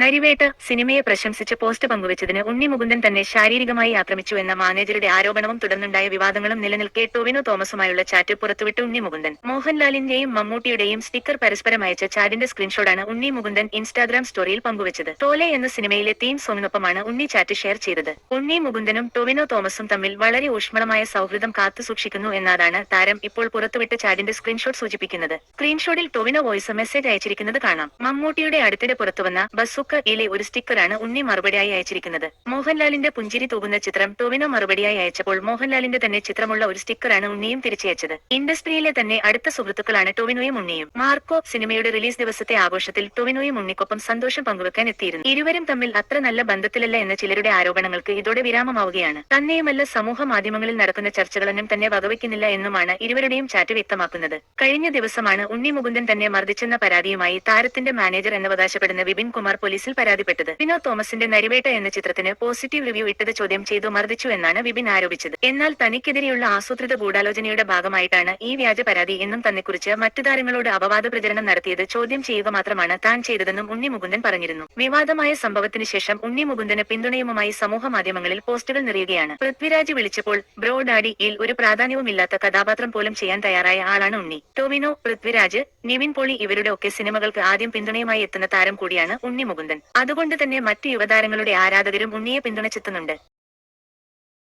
നരിവേട്ട സിനിമയെ പ്രശംസിച്ച് പോസ്റ്റ് പങ്കുവച്ചതിന് ഉണ്ണി മുകുന്ദൻ തന്നെ ശാരീരികമായി ആക്രമിച്ചു എന്ന മാനേജറുടെ ആരോപണവും തുടർന്നുണ്ടായ വിവാദങ്ങളും നിലനിൽക്കെ ടൊവിനോ തോമസുമായുള്ള ചാറ്റ് പുറത്തുവിട്ട് ഉണ്ണി മുകുന്ദൻ. മോഹൻലാലിന്റെയും മമ്മൂട്ടിയുടെയും സ്റ്റിക്കർ പരസ്പരം അയച്ച ചാറ്റിന്റെ സ്ക്രീൻഷോട്ടാണ് ഉണ്ണി മുകുന്ദൻ ഇൻസ്റ്റാഗ്രാം സ്റ്റോറിയിൽ പങ്കുവച്ചത്. ടോലെ എന്ന സിനിമയിലെ തീം സോങ്ങിനൊപ്പമാണ് ഉണ്ണി ചാറ്റ് ഷെയർ ചെയ്തത്. ഉണ്ണി മുകുന്ദനും ടൊവിനോ തോമസും തമ്മിൽ വളരെ ഊഷ്മളമായ സൗഹൃദം കാത്തു സൂക്ഷിക്കുന്നു എന്നതാണ് താരം ഇപ്പോൾ പുറത്തുവിട്ട ചാറ്റിന്റെ സ്ക്രീൻഷോട്ട് സൂചിപ്പിക്കുന്നത്. സ്ക്രീൻഷോട്ടിൽ ടൊവിനോ വോയിസ് മെസ്സേജ് അയച്ചിരിക്കുന്നത് കാണാം. മമ്മൂട്ടിയുടെ അടുത്തിടെ പുറത്തുവന്ന ബസുക്ക ഇലെ ഒരു സ്റ്റിക്കറാണ് ഉണ്ണി മറുപടിയായി അയച്ചിരിക്കുന്നത്. മോഹൻലാലിന്റെ പുഞ്ചിരി തൂകുന്ന ചിത്രം ടൊവിനോ മറുപടിയായി അയച്ചപ്പോൾ മോഹൻലാലിന്റെ തന്നെ ചിത്രമുള്ള ഒരു സ്റ്റിക്കറാണ് ഉണ്ണിയും തിരിച്ചയച്ചത് ഇൻഡസ്ട്രിയിലെ തന്നെ അടുത്ത സുഹൃത്തുക്കളാണ് ടൊവിനോയും ഉണ്ണിയും. മാർക്കോ സിനിമയുടെ റിലീസ് ദിവസത്തെ ആഘോഷത്തിൽ ടൊവിനോയും ഉണ്ണിക്കൊപ്പം സന്തോഷം പങ്കുവെക്കാൻ എത്തിയിരുന്നു. ഇരുവരും തമ്മിൽ അത്ര നല്ല ബന്ധത്തിലല്ല എന്ന ചിലരുടെ ആരോപണങ്ങൾക്ക് ഇതോടെ വിരാമമാവുകയാണ്. തന്നെയുമല്ല സമൂഹ മാധ്യമങ്ങളിൽ നടക്കുന്ന ചർച്ചകളൊന്നും തന്നെ വകവയ്ക്കുന്നില്ല എന്നുമാണ് ഇരുവരുടെയും ചാറ്റ് വ്യക്തമാക്കുന്നത്. കഴിഞ്ഞ ദിവസമാണ് ഉണ്ണി മുകുന്ദൻ തന്നെ മർദ്ദിച്ചെന്ന പരാതിയുമായി താരത്തിന്റെ മാനേജർ എന്നവകാശപ്പെടുന്ന വിപിൻ കുമാർ പോലീസിൽ പരാതിപ്പെട്ടത്. വിനോദ് തോമസിന്റെ നരിവേട്ട എന്ന ചിത്രത്തിന് പോസിറ്റീവ് റിവ്യൂ ഇട്ടത് ചോദ്യം ചെയ്തു മർദ്ദിച്ചു എന്നാണ് വിപിൻ ആരോപിച്ചത്. എന്നാൽ തനിക്കെതിരെയുള്ള ആസൂത്രിത ഗൂഢാലോചനയുടെ ഭാഗമായിട്ടാണ് ഈ വ്യാജ പരാതി എന്നും തന്നെക്കുറിച്ച് മറ്റു താരങ്ങളോട് അപവാദ പ്രചരണം നടത്തിയത് ചോദ്യം ചെയ്യുക മാത്രമാണ് താൻ ചെയ്തതെന്നും ഉണ്ണി മുകുന്ദൻ പറഞ്ഞിരുന്നു. വിവാദമായ സംഭവത്തിന് ശേഷം ഉണ്ണി മുകുന്ദന് പിന്തുണയുമായി സമൂഹ മാധ്യമങ്ങളിൽ പോസ്റ്റുകൾ നിറയുകയാണ്. പൃഥ്വിരാജ് വിളിച്ചപ്പോൾ ബ്രോ ഡാഡി ഇൽ ഒരു പ്രാധാന്യവുമില്ലാത്ത കഥാപാത്രം പോലും ചെയ്യാൻ തയ്യാറായ ആളാണ് ഉണ്ണി. ടോവിനോ പൃഥ്വിരാജ് നിവിൻ പോളി ഇവരുടെ ഒക്കെ സിനിമകൾക്ക് ആദ്യം പിന്തുണയുമായി എത്തുന്ന താരം കൂടിയാണ് ഉണ്ണി മുകുന്ദൻ അതുകൊണ്ട് തന്നെ മറ്റ് യുവതാരങ്ങളുടെ ആരാധകരും ഉണ്ണിയെ പിന്തുണച്ചെത്തുന്നുണ്ട്.